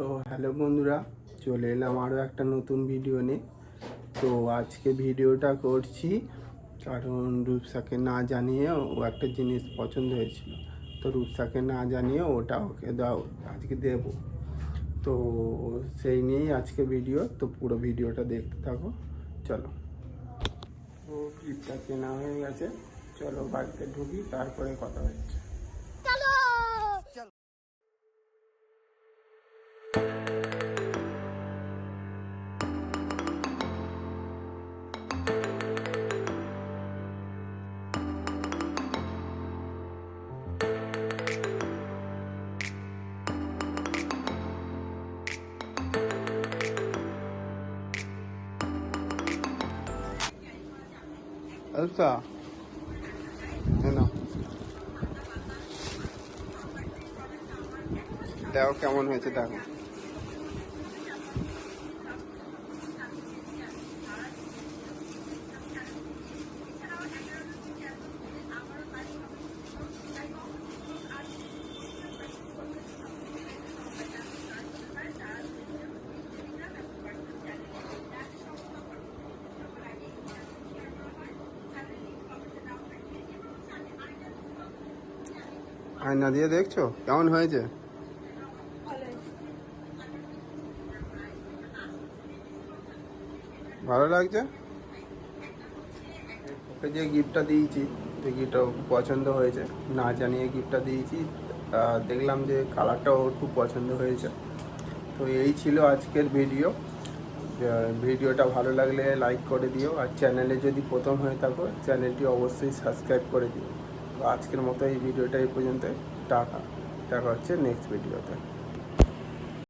তো হ্যালো বন্ধুরা, চলে এলাম আরও একটা নতুন ভিডিও নিয়ে। তো আজকে ভিডিওটা করছি কারণ রূপসাকে না জানিয়ে ও একটা জিনিস পছন্দ হয়েছিল। তো রূপসাকে না জানিয়ে ওটা ওকে দাও, আজকে দেব। তো সেই নিয়েই আজকে ভিডিও তো পুরো ভিডিওটা দেখতে থাকো। চলো। ও ক্লিপটা কেনা হয়ে গেছে, চলো বাড়িতে ঢুকি, তারপরে কথা হচ্ছে। না দেখো কেমন হয়েছে দেখো আয়না দিয়ে দেখছ? কেমন হয়েছে? ভালো লাগছে? ওকে যে গিফটটা দিয়েছি, যে গিফটটা পছন্দ হয়েছে, না জানিয়ে গিফটটা দিয়েছি দেখলাম যে কালারটা ওর খুব পছন্দ হয়েছে। তো এই ছিল আজকের ভিডিও ভিডিওটা ভালো লাগলে লাইক করে দিও, আর চ্যানেলে যদি প্রথম হয়ে থাকো চ্যানেলটি অবশ্যই সাবস্ক্রাইব করে দিও। আজকের মতো এই ভিডিওটা এই পর্যন্ত টাকা দেখা হচ্ছে নেক্সট ভিডিওতে